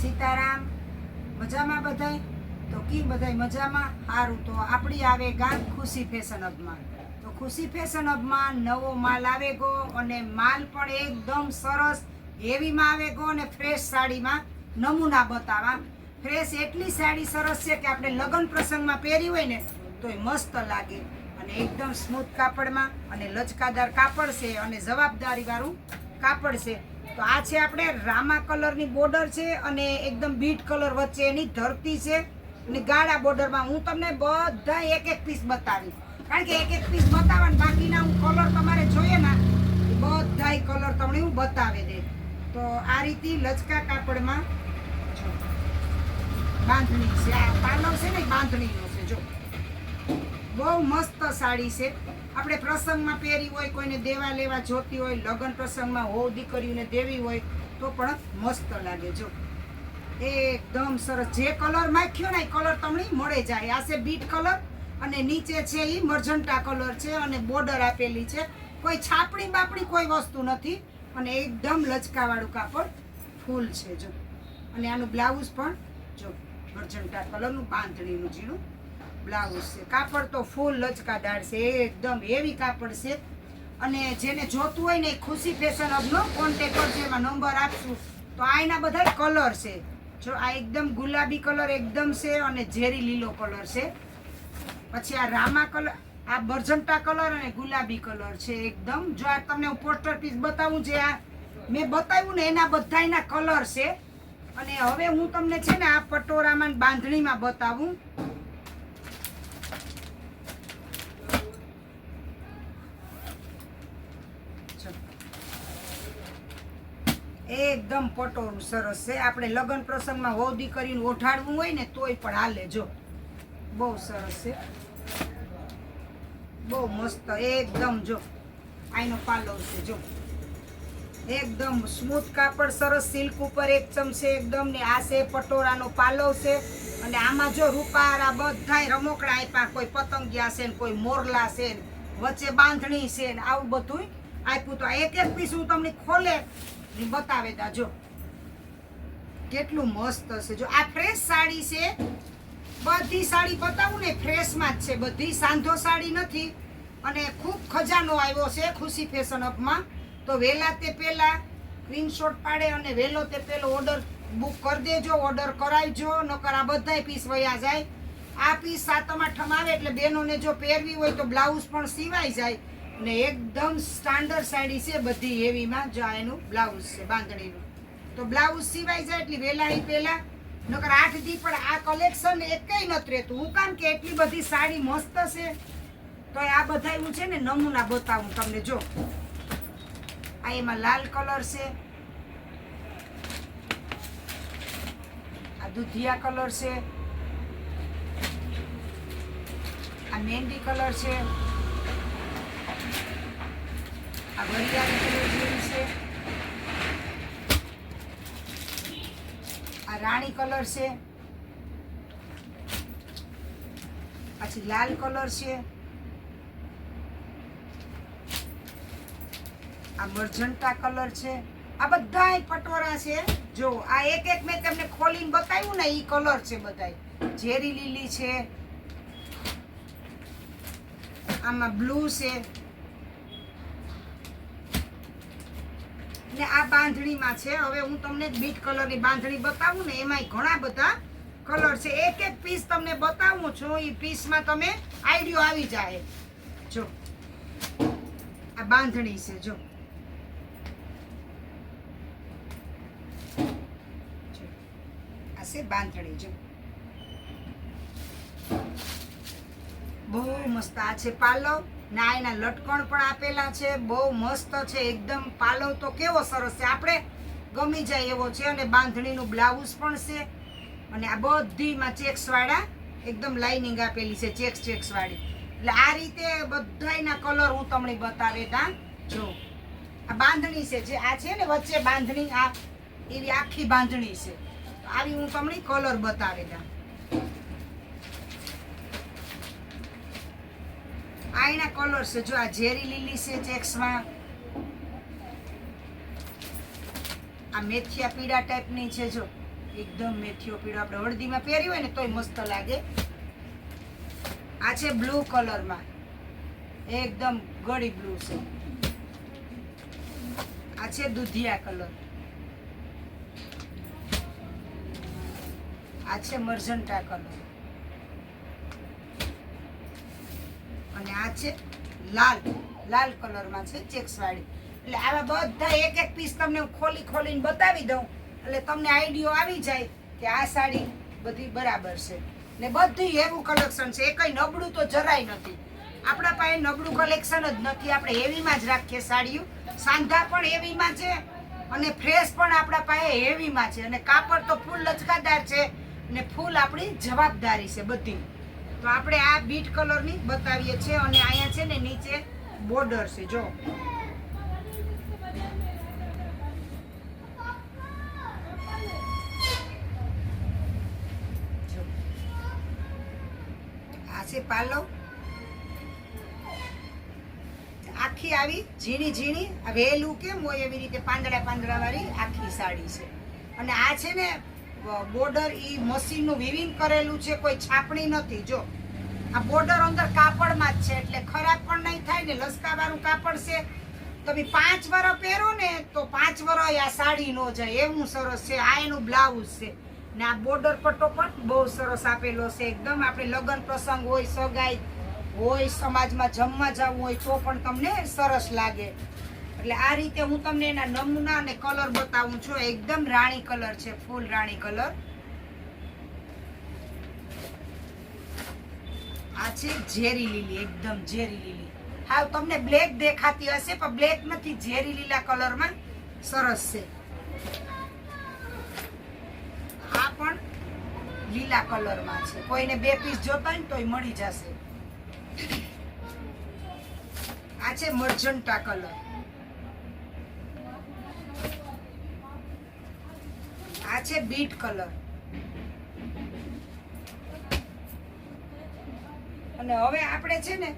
સીતારામ, મજામાં બધાય? તો કી બધાય મજામાં? સારું તો આપણી આવે ગાંધ ખુશી ફેશન અપમાન તો ખુશી ફેશન અપમાન નવો માલ આવે ગો અને માલ પણ એકદમ સરસ હેવીમાં આવે ગો અને ફ્રેશ સાડીમાં. નમૂના બતાવા. ફ્રેશ એટલી સાડી સરસ છે કે આપણે લગ્ન પ્રસંગમાં પહેરી હોય ને તો એ મસ્ત લાગે. અને એકદમ સ્મૂથ કાપડમાં અને લચકાદાર કાપડ છે અને જવાબદારીવાળું કાપડ છે. તો આ છે આપણે રામા કલરની બોર્ડર છે અને એકદમ બીટ કલર વચ્ચે એની ધરતી છે. અને ગાળા બોર્ડરમાં હું તમને બધા એક એક પીસ બતાવીશ. કારણ કે એક એક પીસ બતાવવા ને બાકીના હું કલર તમારે જોઈએ ને બધાય કલર તમને હું બતાવી દે તો આ રીતે લચકા કાપડમાં બાંધણી છે. આ પાર્લર છે ને, બાંધણીનો છે, જો. બહુ મસ્ત સાડી છે. આપણે પ્રસંગમાં પહેરી હોય, કોઈને દેવા લેવા જોતી હોય, લગ્ન પ્રસંગમાં હોવ દીકરીઓને દેવી હોય, તો પણ મસ્ત લાગે જો. એકદમ સરસ. જે કલર માખ્યો ને એ કલર તમને મળે જાય. આ છે બીટ કલર અને નીચે છે એ મર્જન્ટા કલર છે અને બોર્ડર આપેલી છે. કોઈ છાપડી બાપડી કોઈ વસ્તુ નથી અને એકદમ લચકાવાળું કાપડ ફૂલ છે જો. અને આનું બ્લાઉઝ પણ જો મર્જન્ટા કલરનું, બાંધણીનું, ઝીણું. બ્લાઉઝ છે. કાપડ તો ફૂલ લચકાદાર છે, એકદમ હેવી કાપડ છે. અને જેને જોતું હોય ને ખુશી ફેશન હબનો કોન્ટેક કરજો, એમાં નંબર આપશું. તો આ એના બધા કલર છે. જો આ એકદમ ગુલાબી કલર એકદમ છે અને ઝેરી લીલો કલર છે. પછી આ રામા કલર આ બરજંટા કલર અને ગુલાબી કલર છે એકદમ. જો આ તમને હું પોસ્ટર પીસ બતાવું જે આ મેં બતાવ્યું ને એના બધાયના કલર છે. અને હવે હું તમને છે ને આ પટોરામાં બાંધણીમાં બતાવું જો. એકદમ પટોરું સરસ છે. આપણે લગ્ન પ્રસંગમાં વહુ દીકરીને ઓઢાડવું હોય ને તોય પણ હાલે જો. બહુ સરસ છે. બહુ મસ્ત, એકદમ જો. આઈનો પાલો છે જો. એકદમ સ્મૂથ કાપડ, સરસ સિલ્ક ઉપર એક ચમચે એકદમ ને આ છે પટોરાનો પાલો છે. અને આમાં જો રૂપારા બધાય રમકડા આપ્યા કોઈ પતંગિયા છે ને કોઈ મોરલા છે ને, વચ્ચે બાંધણી છે ને, આવું બધું આપ્યું તો એક એક પીસ હું તમને ખોલે બતાવે જો. કેટલું મસ્ત હશે. જો, આ ફ્રેશ સાડી છે. બધી સાડી બતાવું ને ફ્રેશમાં જ છે. બધી સાંધો સાડી નથી. અને ખૂબ ખજાનો આવ્યો છે ખુશી ફેશન અપમાં તો વહેલા તે પહેલાં સ્ક્રીનશોટ પાડે અને વહેલો તે પહેલો ઓર્ડર બુક કરી દેજો ઓર્ડર કરાવજો, નકર આ બધાય પીસ વયા જાય. આ પીસ સાતમ આઠમ આવે એટલે બહેનોને જો પહેરવી હોય તો બ્લાઉઝ પણ સિવાય જાય. અને એકદમ સ્ટાન્ડર્ડ સાડી છે બધી હેવીમાં, જો એનું બ્લાઉઝ છે, બાંધણીનું. તો બ્લાઉઝ સિવાય જાય એટલી વહેલા એ પહેલાં, નકર આઠ દી પણ આ કલેક્શન એકેય નથી રહેતું. હું કામ કે એટલી બધી સાડી મસ્ત છે. તો આ બધા હું છે ને નમૂના બતાવું તમને, જો. આ એમાં લાલ કલર છે. આ દુધિયા કલર છે. આ મહેંદી કલર છે. આ કલર છે. આ રાણી કલર છે. પછી લાલ કલર છે. આ મર્જન્ટા કલર છે. આ બધાય પટોરા છે. જો, આ એક એક મેં તમને ખોલીને બતાવ્યું ને એ કલર છે બધાય. ઝેરી લીલી છે. આમાં બ્લુ છે. ને આ બાંધણીમાં છે. હવે હું તમને બીટ કલરની બાંધણી બતાવું ને એમાંય ઘણા બધા કલર છે. એક એક પીસ તમને બતાવું છું. એ પીસમાં તમે આઈડિયો આવી જાય. જો. આ બાંધણી છે, જો. જો. આ છે બાંધણી, જો. બહુ મસ્ત આ છે પાલવ ના એના લટકણ પણ આપેલા છે, બહુ મસ્ત છે, એકદમ પાલવ તો કેવો સરસ છે. આપણે ગમી જાય એવો છે અને બાંધણીનું બ્લાઉઝ પણ છે. અને આ બધીમાં ચેક્સવાળા એકદમ લાઇનિંગ આપેલી છે, ચેક્સ ચેક્સવાળી. એટલે આ રીતે બધાયના કલર હું તમને બતાવે તા. જો, આ બાંધણી છે જે આ છે ને વચ્ચે બાંધણી, આ એવી આખી બાંધણી છે. આવી હું તમને કલર બતાવે તા. આ એના કલર છે. જો આ ઝેરી લીલી છે ચેક્સમાં આ મેથિયા પીળા ટાઈપની છે. જો એકદમ મેથીઓ પીળો આપણે હળદીમાં પહેરી હોય ને તોય મસ્ત લાગે. આ છે બ્લુ કલરમાં એકદમ ગળી બ્લુ છે. આ છે દુધિયા કલર આ છે મર્જન્ટા કલર અને આ છે લાલ લાલ કલરમાં છે ચેક્સવાળી. એટલે આવા બધા એક એક પીસ તમને હું ખોલી ખોલીને બતાવી દઉં. એટલે તમને આઈડિયો આવી જાય કે આ સાડી બધી બરાબર છે. ને બધી એવું કલેક્શન છે. એ કંઈ નબળું તો જરાય નથી. આપણા પાસે નબળું કલેક્શન જ નથી. આપણે હેવીમાં જ રાખીએ સાડીઓ. સાંધા પણ હેવીમાં છે અને ફ્રેશ પણ આપણા પાસે હેવીમાં છે. અને કાપડ તો ફૂલ લચકાદાર છે. ને ફૂલ આપણી જવાબદારી છે બધી. તો આપણે આ બીટ કલરની બતાવીએ છીએ અને અહીંયા છે ને નીચે બોર્ડર છે, જો. આ છે પાલવ. આખી આવી ઝીણી ઝીણી વેલું કેમ હોય એવી રીતે પાંદડા પાંદડા વાળી આખી સાડી છે. અને આ છે ને બોર્ડર ઈ મશીનનું વિવિંગ કરેલું છે, કોઈ છાપણી નથી, જો. આ બોર્ડર અંદર કાપડમાં જ છે, એટલે ખરાબ પણ નહીં થાય ને લસકાવાળું કાપડ છે. તમે પાંચ વર પહેરો ને તો પાંચ વર આ સાડી નો જાય, એવું સરસ છે, આ એનું બ્લાઉઝ છે. ને આ બોર્ડર પટ્ટો પણ બહુ સરસ આપેલો છે, એકદમ આપણે લગ્ન પ્રસંગ હોય, સગાઈ હોય, સમાજમાં જમવા જવું હોય તો પણ તમને સરસ લાગે. એટલે આ રીતે હું તમને એના નમૂના અને કલર બતાવું છું. એકદમ રાણી કલર છે, ફૂલ રાણી કલર. આ છે ઝેરી લીલી, એકદમ ઝેરી લીલી. હા, તમને બ્લેક દેખાતી હશે, પણ બ્લેક નથી, ઝેરી લીલા કલરમાં સરસ છે. આ પણ લીલા કલરમાં છે. કોઈને બે પીસ જોતા ને તોય મળી જશે. આ છે મર્જન્ટા કલર. આ છે બીટ કલર. અને હવે આપણે છે ને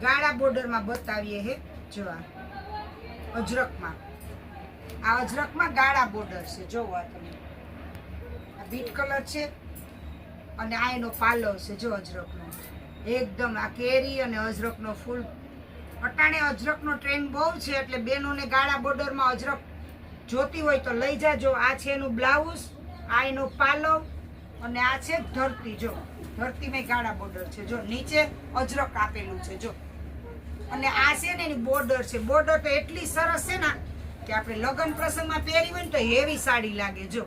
ગાળા બોર્ડરમાં બતાવીએ હે, જો આ અજરકમાં. આ અજરકમાં ગાળા બોર્ડર છે, જોવો તમે. આ બીટ કલર છે અને આ એનો પાલો છે, જો અજરકનો. એકદમ આ કેરી અને અજરકનો ફૂલ. અટાણે અજરકનો ટ્રેન્ડ બહુ છે, એટલે બેનોને ગાળા બોર્ડરમાં અજરક જોતી હોય તો લઈ જાજો. આ છે એનું બ્લાઉઝ, આ એનો પાલો અને આ છે ધરતી. જો, ધરતીમાં ગાળા બોર્ડર છે. જો, નીચે અજરક આપેલું છે. જો. અને આ છે ને એની બોર્ડર છે. બોર્ડર તો એટલી સરસ છે ને કે આપણે લગ્ન પ્રસંગમાં પહેરી હોય ને તો હેવી સાડી લાગે. જો.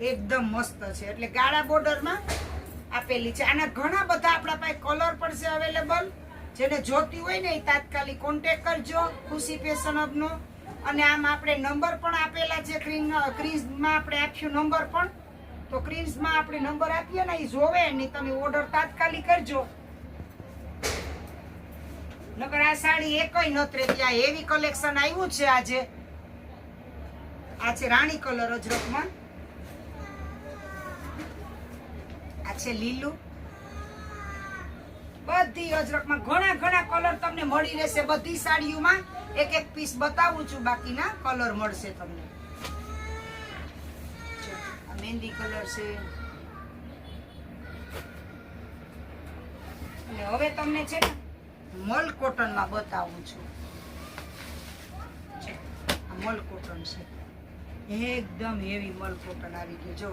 એકદમ મસ્ત છે. એટલે ગાળા બોર્ડરમાં આપેલી છે. આના ઘણા બધા આપણા પાસે કલર પણ છે અવેલેબલ જેને જોતી હોય ને એ તાત્કાલિક કોન્ટેક કરજો. ખુશી ફેશન હબનો અને આમ આપણે નંબર પણ આપેલા છે ક્રીઝમાં આપણે આપ્યું નંબર પણ. તો ક્રીઝમાં આપણે નંબર આપીએ ને એ જોવે ને તમે ઓર્ડર તાત્કાલિક કરજો. નકર આ સાડી એકય નતરે ત્યાં હેવી કલેક્શન આવ્યું છે આજે. આ છે રાણી કલર અજરકમાં આ છે લીલું. બધી અજરકમાં ઘણા ઘણા કલર તમને મળી રહેશે બધી સાડીઓમાં. એક એક પીસ બતાવું છું, બાકીના કલર મળશે તમને. મહેંદી કલર છે. અને હવે તમને છે ને મલ કોટનમાં બતાવું છું. મલ કોટન છે. એકદમ હેવી મલ કોટન આવી ગયું. જો,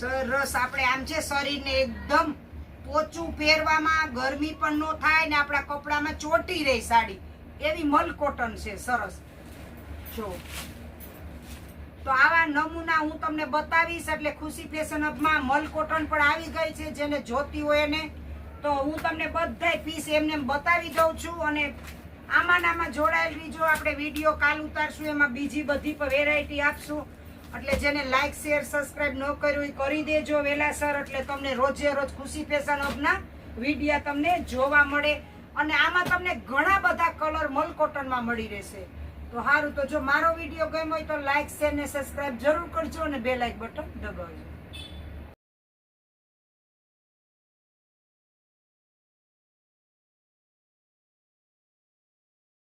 સરસ આપણે આમ છે શરીરને એકદમ પોચું પહેરવામાં ગરમી પણ ન થાય ને આપણા કપડામાં ચોટી રહી સાડી. એવી મલ કોટન છે, સરસ. જો. તો આવા નમૂના હું તમને બતાવીશ એટલે ખુશી ફેશન અપમાં મલ કોટન પણ આવી ગઈ છે, જેને જોતી હોય એને. તો હું તમને બધાય પીસ એમને એમ બતાવી દઉં છું અને આમાં આમાં જોડાયેલ બીજો આપણે વીડિયો કાલ ઉતારશું, એમાં બીજી બધી વેરાયટી આપશું. એટલે જેને લાઈક શેર સબસ્ક્રાઇબ ન કર્યું એ કરી દેજો વહેલા સર. એટલે તમને રોજે રોજ ખુશી ફેશન અપના વિડીયા તમને જોવા મળે. અને આમાં તમને ઘણા બધા કલર મલ કોટનમાં મળી રહેશે. તો સારું તો જો મારો વીડિયો ગમ્યો હોય તો લાઈક શેર ને સબસ્ક્રાઇબ જરૂર કરજો અને બે લાઈક બટન દબાવજો.